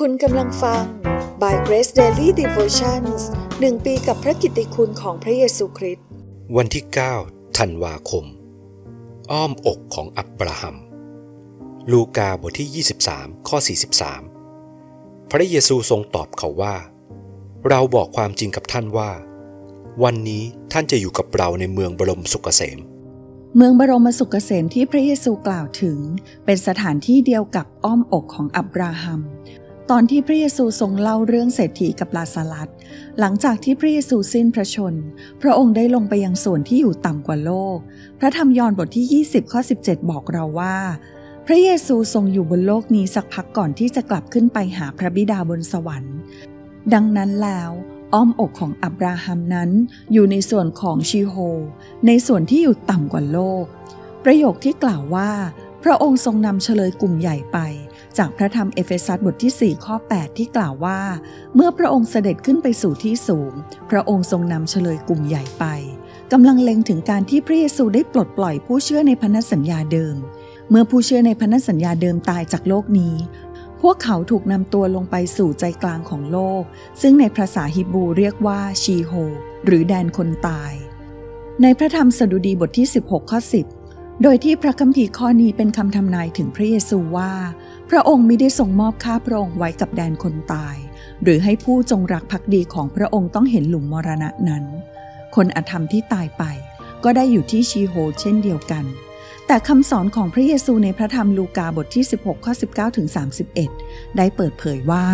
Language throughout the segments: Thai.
คุณกำลังฟัง By Grace Daily Devotions หนึ่งปีกับพระกิตติคุณของพระเยซูคริสต์ วันที่ 9 ธันวาคม อ้อมอกของอับราฮัม ลูกาบทที่ 23 ข้อ 43 พระเยซูทรงตอบเขาว่า เราบอกความจริงกับท่านว่า วันนี้ท่านจะอยู่กับเราในเมืองบรมสุขเกษมเมืองบรมสุขเกษมที่พระเยซูกล่าวถึง เป็นสถานที่เดียวกับอ้อมอกของอับราฮัม ตอนที่พระเยซูทรงเล่าเรื่องเศรษฐีกับลาซาลัสหลังจากที่พระเยซูสิ้นพระชน พระองค์ได้ลงไปยังส่วนที่อยู่ต่ำกว่าโลก พระธรรมยอห์นบทที่ 20 ข้อ 17 บอกเราว่า พระเยซูทรงอยู่บนโลกนี้สักพักก่อนที่จะกลับขึ้นไปหาพระบิดาบนสวรรค์ ดังนั้นแล้วอ้อมอกของอับราฮัมนั้น อยู่ในส่วนของชีโฮ ในส่วนที่อยู่ต่ำกว่าโลก ประโยคที่กล่าวว่า พระองค์ทรงนำเฉลยกลุ่มใหญ่ไป จากพระธรรมเอเฟซัสบทที่ 4 ข้อ 8 ที่กล่าวว่า เมื่อพระองค์เสด็จขึ้นไปสู่ที่สูง พระองค์ทรงนำเฉลยกลุ่มใหญ่ไปกำลังเล็งถึงการที่พระเยซูได้ปลดปล่อยผู้เชื่อในพันธสัญญาเดิม เมื่อผู้เชื่อในพันธสัญญาเดิมตายจากโลกนี้ พวกเขาถูกนำตัวลงไปสู่ใจกลางของโลก ซึ่งในภาษาฮิบรูเรียกว่าชีโฮ หรือแดนคนตาย ในพระธรรมสดุดีบทที่ 16 ข้อ 10 โดยที่พระคัมภีร์ข้อนี้เป็นคำทำนายถึงพระเยซูว่า พระองค์ไม่ได้ทรงมอบข้าพระองค์ไว้กับแดนคนตาย หรือให้ผู้จงรักภักดีของพระองค์ต้องเห็นหลุมมรณะนั้น คนอธรรมที่ตายไป ก็ได้อยู่ที่ชีโฮเช่นเดียวกัน แต่คำสอนของพระเยซูในพระธรรมลูกาบทที่ 16 ข้อ 19 ถึง 31 ได้เปิดเผยว่า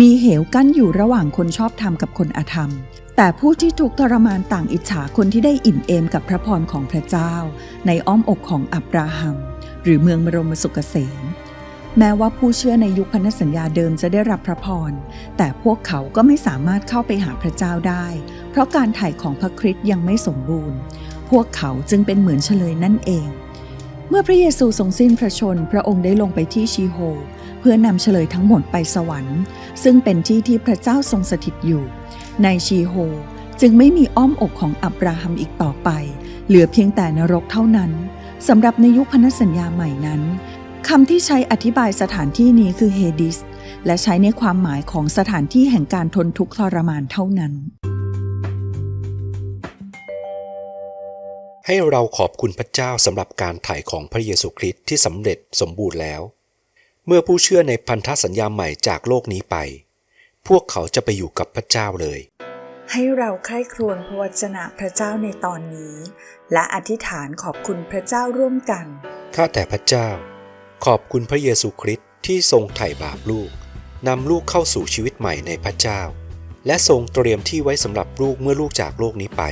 มีเหวกั้นอยู่ระหว่างคนชอบธรรมกับคนอธรรม แต่ผู้ที่ถูกทรมานต่างอิจฉาคนที่ได้อิ่มเอมกับพระพรของพระเจ้า ในอ้อมอกของอับราฮัม หรือเมืองบรมสุขเกษมแม้ว่าผู้เชื่อในยุคพันธสัญญาเดิมจะได้รับพระพร แต่พวกเขาก็ไม่สามารถเข้าไปหาพระเจ้าได้ เพราะการไถ่ของพระคริสต์ยังไม่สมบูรณ์ พวกเขาจึงเป็นเหมือนเฉลยนั่นเอง เมื่อพระเยซูทรงสิ้นพระชน พระองค์ได้ลงไปที่ชีโฮ เพื่อนำเฉลยทั้งหมดไปสวรรค์ ซึ่งเป็นที่ที่พระเจ้าทรงสถิตอยู่ ในชีโฮ จึงไม่มีอ้อมอกของอับราฮัมอีกต่อไป เหลือเพียงแต่นรกเท่านั้นสำหรับในยุคพันธสัญญาใหม่นั้นคำที่ใช้อธิบายสถานที่นี้คือเฮดิสและใช้ในความหมายของสถานที่แห่งการทนทุกข์ทรมานเท่านั้น ให้เราขอบคุณพระเจ้าสำหรับการไถ่ของพระเยซูคริสต์ที่สำเร็จสมบูรณ์แล้ว เมื่อผู้เชื่อในพันธสัญญาใหม่จากโลกนี้ไป พวกเขาจะไปอยู่กับพระเจ้าเลย ให้เราใคร่ครวญพระวจนะพระเจ้าในตอนนี้ และอธิษฐานขอบคุณพระเจ้าร่วมกัน ข้าแต่พระเจ้า ขอบคุณพระเยซูคริสต์ที่ทรงไถ่บาปลูกนำลูกเข้าสู่ชีวิตใหม่ในพระเจ้า และทรงเตรียมที่ไว้สำหรับลูกเมื่อลูกจากโลกนี้ไป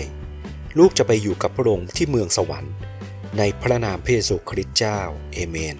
ลูกจะไปอยู่กับพระองค์ที่เมืองสวรรค์ ในพระนามพระเยซูคริสต์เจ้า เอเมน